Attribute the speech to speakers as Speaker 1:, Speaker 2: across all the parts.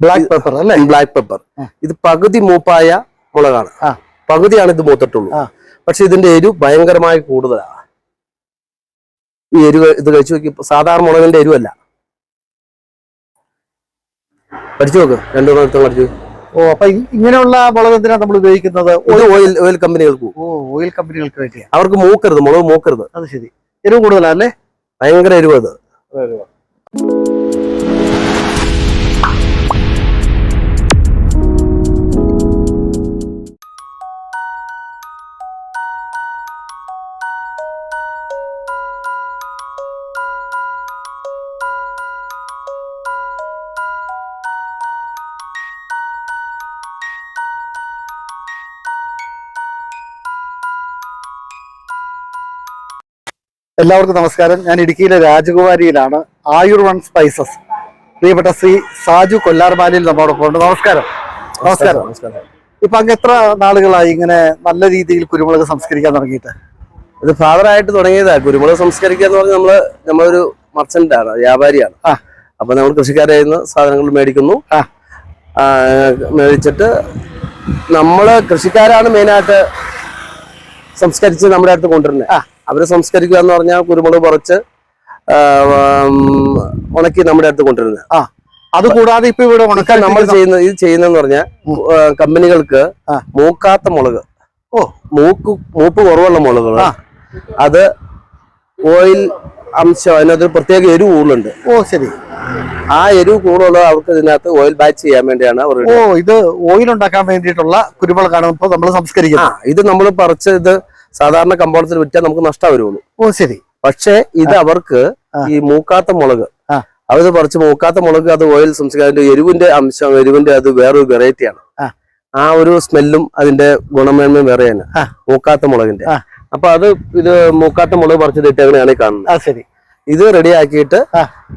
Speaker 1: Black pepper അല്ലേ?
Speaker 2: Black pepper ഇത് പകുതി മൂപ്പായ മുളകാണ്. പകുതിയാണ് ഇത് മൂത്തിട്ടുള്ളൂ. പക്ഷെ ഇതിന്റെ എരിവ് ഭയങ്കരമായി കൂടുതലാണ് ഈ എരിവ് ഇത് കഴിച്ചു നോക്കി സാധാരണ മുളകിന്റെ എരിവല്ല പഠിച്ചു നോക്ക്. രണ്ടു മൂന്നെടുത്തും പഠിച്ചു.
Speaker 1: ഓ അപ്പൊ ഇങ്ങനെയുള്ള മുളക് എന്തിനാ നമ്മൾ ഉപയോഗിക്കുന്നത്?
Speaker 2: ഓയിൽ ഓയിൽ കമ്പനികൾക്ക്
Speaker 1: ഓ ഓയിൽ കമ്പനികൾക്ക് വേണ്ടി
Speaker 2: അവർക്ക് മൂക്കരുത് മുളക് മൂക്കരുത്.
Speaker 1: അത് ശരി. എരിവ് കൂടുതലല്ലേ
Speaker 2: ഭയങ്കര എരിവ് അത്.
Speaker 1: എല്ലാവർക്കും നമസ്കാരം. ഞാൻ ഇടുക്കിയിലെ രാജകുമാരിയിലാണ്. ആയുർ വൺ സ്പൈസസ്. പ്രിയപ്പെട്ട ശ്രീ സാജു കൊല്ലാർമാലിയിൽ നമ്മോടൊപ്പം ഉണ്ട്. നമസ്കാരം. നമസ്കാരം.
Speaker 2: നമസ്കാരം.
Speaker 1: ഇപ്പൊ അങ്ങ് എത്ര നാളുകളായി ഇങ്ങനെ നല്ല രീതിയിൽ കുരുമുളക് സംസ്കരിക്കാൻ തുടങ്ങിയിട്ട്?
Speaker 2: ഇത് ഫാദറായിട്ട് തുടങ്ങിയതാ. കുരുമുളക് സംസ്കരിക്കുക എന്ന് പറഞ്ഞാൽ നമ്മൾ നമ്മളൊരു മർച്ചന്റ് ആണ് വ്യാപാരിയാണ്.
Speaker 1: ആ.
Speaker 2: അപ്പൊ നമ്മൾ കൃഷിക്കാരെ സാധനങ്ങൾ മേടിക്കുന്നു. മേടിച്ചിട്ട് നമ്മൾ കൃഷിക്കാരാണ് മെയിനായിട്ട് സംസ്കരിച്ച് നമ്മുടെ അടുത്ത് കൊണ്ടുവരുന്നത്
Speaker 1: ആ.
Speaker 2: അവർ സംസ്കരിക്കുക എന്ന് പറഞ്ഞാൽ കുരുമുളക് പറിച്ച് ഉണക്കി നമ്മുടെ അടുത്ത് കൊണ്ടുവരുന്നത്.
Speaker 1: അത് കൂടാതെ ഇപ്പൊ ഇവിടെ ഉണക്കാൻ
Speaker 2: നമ്മൾ ചെയ്യുന്ന ഇത് ചെയ്യുന്നതെന്ന് പറഞ്ഞാൽ കമ്പനികൾക്ക് മൂക്കാത്ത മുളക്.
Speaker 1: ഓ.
Speaker 2: മൂക്ക് മൂപ്പ് കുറവുള്ള മുളകുകൾ.
Speaker 1: ആ.
Speaker 2: അത് ഓയിൽ അംശം അതിനകത്ത് പ്രത്യേക എരിവ് കൂടുതലുണ്ട്.
Speaker 1: ഓ ശരി.
Speaker 2: ആ എരിവ് കൂടുതലുള്ളത് അവർക്ക് ഇതിനകത്ത് ഓയിൽ ബാച്ച് ചെയ്യാൻ വേണ്ടിയാണ് അവർ
Speaker 1: ഓ ഇത് ഓയിൽ ഉണ്ടാക്കാൻ വേണ്ടിയിട്ടുള്ള കുരുമുളകാണ് ഇപ്പൊ നമ്മൾ
Speaker 2: ആ
Speaker 1: സംസ്കരിക്കുന്നത്
Speaker 2: ഇത് നമ്മൾ പറിച്ച് ഇത് സാധാരണ കമ്പോളത്തിൽ വിറ്റാൽ നമുക്ക് നഷ്ടം വരുള്ളൂ.
Speaker 1: ഓ ശരി.
Speaker 2: പക്ഷേ ഇത് അവർക്ക് ഈ മൂക്കാത്ത മുളക്. അവർ പറിച്ച് മൂക്കാത്ത മുളക് അത് ഓയിൽ സംസ്കാരത്തിന്റെ എരിവിന്റെ അംശം എരിവിന്റെ അത് വേറൊരു വെറൈറ്റിയാണ്
Speaker 1: ആ.
Speaker 2: ആ ഒരു സ്മെല്ലും അതിന്റെ ഗുണമേന്മയും വേറെ തന്നെ. മൂക്കാത്ത മുളകിന്റെ. അപ്പൊ അത് ഇത് മൂക്കാത്ത മുളക് പറിച്ചിട്ട് ഇട്ടേക്കണെയാണ് കാണുന്നത്.
Speaker 1: ശരി.
Speaker 2: ഇത് റെഡി
Speaker 1: ആക്കിയിട്ട്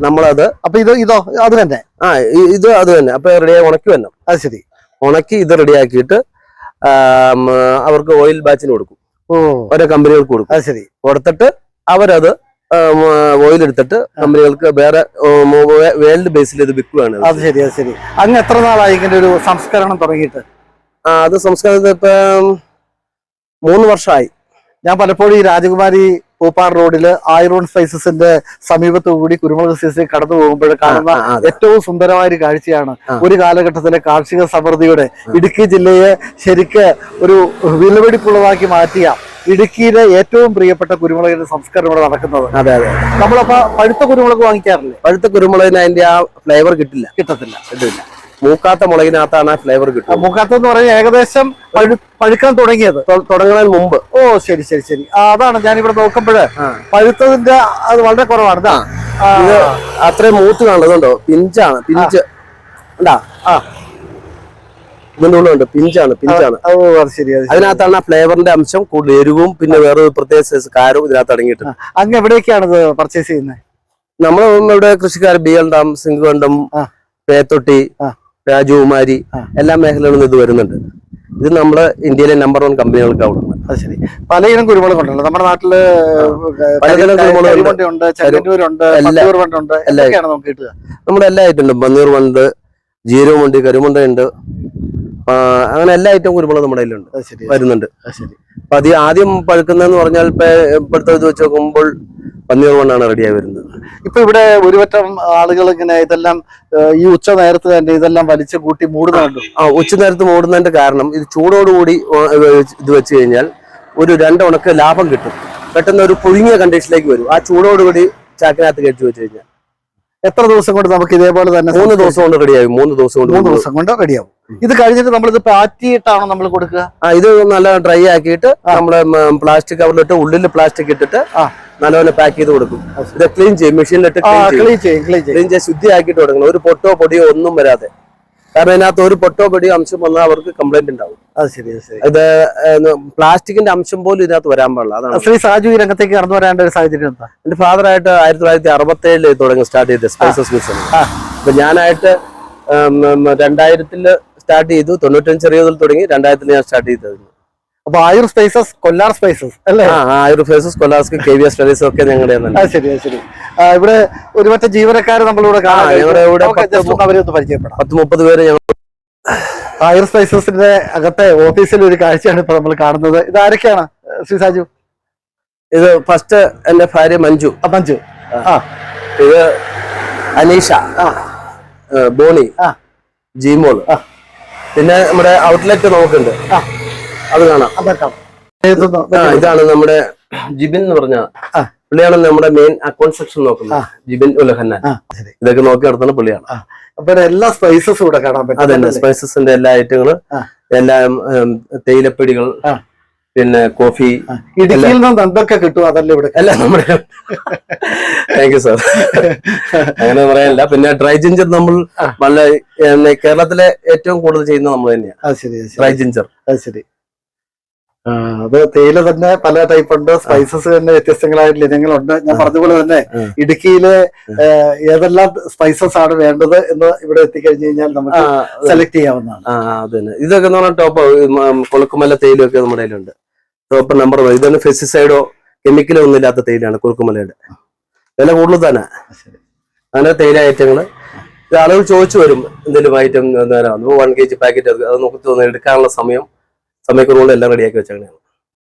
Speaker 2: നമ്മളത്
Speaker 1: അപ്പൊ ഇത് ഇതോ അത് തന്നെ?
Speaker 2: ആ ഇത് അത് തന്നെ. അപ്പൊ റെഡിയായി ഉണക്കി വന്നു
Speaker 1: അത് ശരി.
Speaker 2: ഉണക്കി ഇത് റെഡി ആക്കിയിട്ട് അവർക്ക് ഓയിൽ ബാച്ചിന് കൊടുക്കും. ഓരോ കമ്പനികൾക്ക് കൊടുക്കും.
Speaker 1: അത് ശരി.
Speaker 2: കൊടുത്തിട്ട് അവരത് ഓയിൽ എടുത്തിട്ട് കമ്പനികൾക്ക് വേറെ വേൾഡ് ബേസിൽ ഇത് വിൽക്കുകയാണ്.
Speaker 1: അത് ശരി അത് ശരി. അങ്ങ് എത്ര നാളായി ഇങ്ങനെ ഒരു സംസ്കരണം തുടങ്ങിയിട്ട്?
Speaker 2: അത് സംസ്കൃതത്തിൽ ഇപ്പം മൂന്ന് വർഷമായി.
Speaker 1: ഞാൻ പലപ്പോഴും ഈ രാജകുമാരി പൂപ്പാർ റോഡിൽ ആയിറോൺ സ്പൈസസിന്റെ സമീപത്ത് കൂടി കുരുമുളക് സീസൺ കടന്നു പോകുമ്പോൾ കാണുന്ന. ഏറ്റവും സുന്ദരമായ ഒരു കാഴ്ചയാണ് ഒരു കാലഘട്ടത്തിലെ കാർഷിക സമൃദ്ധിയുടെ ഇടുക്കി ജില്ലയെ ശരിക്ക് ഒരു വിലപിടിപ്പുള്ളതാക്കി മാറ്റിയ ഇടുക്കിയിലെ ഏറ്റവും പ്രിയപ്പെട്ട കുരുമുളകിന്റെ സംസ്കാരം ഇവിടെ നടക്കുന്നത്.
Speaker 2: അതെ അതെ
Speaker 1: നമ്മളപ്പോ പഴുത്ത കുരുമുളക് വാങ്ങിക്കാറില്ലേ?
Speaker 2: പഴുത്ത കുരുമുളകിന് അതിന്റെ ആ ഫ്ലേവർ കിട്ടില്ല.
Speaker 1: കിട്ടത്തില്ല.
Speaker 2: കിട്ടില്ല. മൂക്കാത്ത മുളകിനകത്താണ് ആ ഫ്ലേവർ
Speaker 1: കിട്ടുന്നത്.
Speaker 2: കിട്ടുന്നത്
Speaker 1: എന്ന് പറഞ്ഞാൽ ഏകദേശം പഴുക്കാൻ തുടങ്ങിയത്.
Speaker 2: തുടങ്ങുന്നതിന് മുമ്പ്.
Speaker 1: ഓ ശരി ശരി ശരി. അതാണ് ഞാൻ ഇവിടെ നോക്കുമ്പോഴേ പഴുത്തതിന്റെ അത് വളരെ കുറവാണ് ഇതാ.
Speaker 2: ഇത് അത്രയും മൂത്ത് കാണുന്നുണ്ടോ പിഞ്ചാണ് പിഞ്ച് ഉണ്ടാ
Speaker 1: ആ.
Speaker 2: ഇതിന്റെ ഉള്ളുണ്ട് പിഞ്ചാണ് പിഞ്ചാണ്
Speaker 1: ഓ അത് ശരി അത്
Speaker 2: അതിനകത്താണ് ആ ഫ്ലേവറിന്റെ അംശം കൂടുതൽ എരിവും പിന്നെ വേറെ പ്രത്യേക സൈസ് കാരവും ഇതിനകത്ത് അടങ്ങിയിട്ടുണ്ട്.
Speaker 1: അങ്ങ് എവിടെയൊക്കെയാണ് ഇത് പർച്ചേസ് ചെയ്യുന്നത്?
Speaker 2: നമ്മൾ ഇവിടെ കൃഷിക്കാർ ബിയൽ ഡാം സിംഗുകണ്ടം
Speaker 1: ആ.
Speaker 2: പേത്തൊട്ടി. രാജകുമാരി. എല്ലാ മേഖലകളിലും നിന്ന് ഇത് വരുന്നുണ്ട്. ഇത് നമ്മുടെ ഇന്ത്യയിലെ നമ്പർ വൺ കമ്പനികൾക്ക് അവിടെ
Speaker 1: അത് ശരി. പലയിനം കുരുമുളകുണ്ടല്ലോ നമ്മുടെ നാട്ടിൽ
Speaker 2: പലതരം കുരുമുളകുണ്ട്.
Speaker 1: നമുക്ക് കിട്ടുക?
Speaker 2: നമ്മുടെ എല്ലാ ഐറ്റം ഉണ്ട്. പന്നീർ വണ്ട് ജീരകമുണ്ട് കരുമുണ്ടുണ്ട് അങ്ങനെ എല്ലാ ഐറ്റം കുരുമുളക് നമ്മുടെ കയ്യിലുണ്ട്. വരുന്നുണ്ട്. അപ്പൊ അത് ആദ്യം പഴുക്കുന്നതെന്ന് പറഞ്ഞാൽ ഇപ്പൊ ഇപ്പോഴത്തെ ഇത് വെച്ച് നോക്കുമ്പോൾ പന്നീർ കൊണ്ടാണ് റെഡിയായി വരുന്നത്.
Speaker 1: ഇപ്പൊ ഇവിടെ ഒരുപറ്റം ആളുകൾ ഇങ്ങനെ ഇതെല്ലാം ഈ ഉച്ച നേരത്ത് തന്നെ ഇതെല്ലാം വലിച്ചു കൂട്ടി മൂടുന്നുണ്ട്.
Speaker 2: ആ ഉച്ച നേരത്ത് മൂടുന്നതിന്റെ കാരണം ഇത് ചൂടോടുകൂടി ഇത് വെച്ച് കഴിഞ്ഞാൽ ഒരു രണ്ട് ഉണക്ക് ലാഭം കിട്ടും. പെട്ടെന്ന് ഒരു പുഴുങ്ങിയ കണ്ടീഷനിലേക്ക് വരും. ആ ചൂടോടുകൂടി ചാക്കിനകത്ത് കയറ്റി വെച്ച് കഴിഞ്ഞാൽ.
Speaker 1: എത്ര ദിവസം കൊണ്ട് നമുക്ക് ഇതേപോലെ തന്നെ
Speaker 2: മൂന്ന് ദിവസം കൊണ്ട് റെഡിയാകും മൂന്ന് ദിവസം കൊണ്ട്
Speaker 1: മൂന്ന് ദിവസം കൊണ്ട് റെഡിയാവും ഇത് കഴിഞ്ഞിട്ട് നമ്മൾ ഇത് പാറ്റിയിട്ടാണോ നമ്മൾ കൊടുക്കുക?
Speaker 2: ആ ഇത് നല്ല ഡ്രൈ ആക്കിയിട്ട് നമ്മൾ പ്ലാസ്റ്റിക് കവറിലിട്ട് ഉള്ളിൽ പ്ലാസ്റ്റിക് ഇട്ടിട്ട്
Speaker 1: ആ.
Speaker 2: നല്ലപോലെ പാക്ക് ചെയ്ത് കൊടുക്കും. ഇത് ക്ലീൻ ചെയ്യും. മെഷീനിലിട്ട് ക്ലീൻ ചെയ്യും.
Speaker 1: ക്ലീൻ
Speaker 2: ചെയ്ത് ശുദ്ധിയാക്കിയിട്ട് കൊടുക്കണം. ഒരു പൊട്ടോ പൊടിയോ ഒന്നും വരാതെ. കാരണം ഇതിനകത്ത് ഒരു പൊട്ടോ പൊടിയോ അംശം വന്നാൽ അവർക്ക് കംപ്ലൈന്റ് ഉണ്ടാവും.
Speaker 1: അത് ശരി
Speaker 2: ഇത് പ്ലാസ്റ്റിക്കിന്റെ അംശം പോലും ഇതിനകത്ത് വരാൻ പാടില്ല. അതാണ്
Speaker 1: ശ്രീ സാജു ഈ രംഗത്തേക്ക് കടന്നു വരേണ്ട ഒരു സാഹചര്യം എന്താ?
Speaker 2: എന്റെ ഫാദറായിട്ട് ആയിരത്തി തൊള്ളായിരത്തി അറുപത്തി ഏഴിൽ തുടങ്ങി സ്റ്റാർട്ട് ചെയ്ത് സ്പൈസസ് മിഷൻ. അപ്പൊ ഞാനായിട്ട് രണ്ടായിരത്തിൽ സ്റ്റാർട്ട് ചെയ്തു. തൊണ്ണൂറ്റഞ്ച് ചെറിയ തുടങ്ങി. രണ്ടായിരത്തിൽ ഞാൻ സ്റ്റാർട്ട് ചെയ്തത്
Speaker 1: അപ്പൊ ആയുർ സ്പേസസ് കൊല്ലാർ സ്പേസസ് അല്ലേ?
Speaker 2: Ayur spaces Kolar K V S studies ഒക്കെ ഞങ്ങളുടെ
Speaker 1: ശരി ശരി. ഇവിടെ ഒരു മറ്റേ ജീവനക്കാർ നമ്മളിവിടെ കാണാം
Speaker 2: ആ, ഞങ്ങളുടെ ഇവിടെ
Speaker 1: നമുക്ക്
Speaker 2: പത്ത്
Speaker 1: അവരെ ഒന്ന് പരിചയപ്പെടാം.
Speaker 2: പത്ത് മുപ്പത് പേര് ഞങ്ങൾ
Speaker 1: ആയുർ സ്പൈസസിന്റെ അകത്തെ ഓഫീസിൽ ഒരു കാഴ്ചയാണ് ഇപ്പൊ നമ്മൾ കാണുന്നത്. ഇത് ആരൊക്കെയാണ് ശ്രീ സാജു?
Speaker 2: ഇത് ഫസ്റ്റ് എന്റെ ഭാര്യ മഞ്ജു.
Speaker 1: മഞ്ജു. ആ.
Speaker 2: ഇത് അനീഷ. ബോണി.
Speaker 1: ആ.
Speaker 2: പിന്നെ നമ്മുടെ ഔട്ട്ലെറ്റ് നമുക്കുണ്ട്.
Speaker 1: ആ.
Speaker 2: അത് കാണാം. ഇതാണ് നമ്മുടെ ജിബിൻ എന്ന് പറഞ്ഞ. പുള്ളിയാണ് നമ്മുടെ മെയിൻ അക്കൗണ്ട് സെക്ഷൻ നോക്കുന്നത്. ജിബിൻ
Speaker 1: ഉലഹന്ന.
Speaker 2: ഇതൊക്കെ നോക്കി നടത്തുന്ന പുള്ളിയാണ്.
Speaker 1: അപ്പൊ എല്ലാ സ്പൈസസും ഇവിടെ കാണാൻ പറ്റും.
Speaker 2: അതന്നെ സ്പൈസസിന്റെ എല്ലാ
Speaker 1: ഐറ്റങ്ങൾ
Speaker 2: എല്ലാ തേയിലപ്പൊടികൾ പിന്നെ കോഫി.
Speaker 1: ഇടുക്കിയിൽ നിന്ന് എന്തൊക്കെ കിട്ടും അതല്ല ഇവിടെ?
Speaker 2: അല്ല നമ്മുടെ താങ്ക് യു സാർ അങ്ങനെ പറയാനില്ല. പിന്നെ ഡ്രൈ ജിഞ്ചർ നമ്മൾ
Speaker 1: വളരെ
Speaker 2: നല്ല കേരളത്തിലെ ഏറ്റവും കൂടുതൽ ചെയ്യുന്നത് നമ്മൾ തന്നെയാണ്. ഡ്രൈ ജിഞ്ചർ
Speaker 1: അത് ശരി. അത് തേയില തന്നെ പല ടൈപ്പ് ഉണ്ട് സ്പൈസസ് തന്നെ വ്യത്യസ്തങ്ങളായിട്ടുള്ള ഇനങ്ങളുണ്ട്. ഞാൻ പറഞ്ഞതുപോലെ തന്നെ ഇടുക്കിയിലെ ഏതെല്ലാം സ്പൈസസ് ആണ് വേണ്ടത് എന്ന് ഇവിടെ എത്തിക്കഴിഞ്ഞു കഴിഞ്ഞാൽ നമുക്ക് സെലക്ട് ചെയ്യാവുന്നതാണ്.
Speaker 2: ഇതൊക്കെ എന്ന് പറഞ്ഞാൽ ടോപ്പ് കൊളുക്കുമല തേയിലും ഒക്കെ നമ്മുടെ കയ്യിലുണ്ട്. ടോപ്പ് നമ്പർ ഇതൊന്നും ഫെസിസൈഡോ കെമിക്കലോ ഒന്നും ഇല്ലാത്ത തേയിലാണ് കൊളുക്കുമലയുടെ വില കൂടുതൽ തന്നെ. അങ്ങനെ തേയില ഐറ്റങ്ങൾ ആളുകൾ ചോദിച്ചു വരും എന്തെങ്കിലും item one K G packet അത് നോക്കി തോന്നുന്നു എടുക്കാനുള്ള സമയം സമയക്കുറവുകൾ എല്ലാം റെഡിയാക്കി വെച്ചാണ്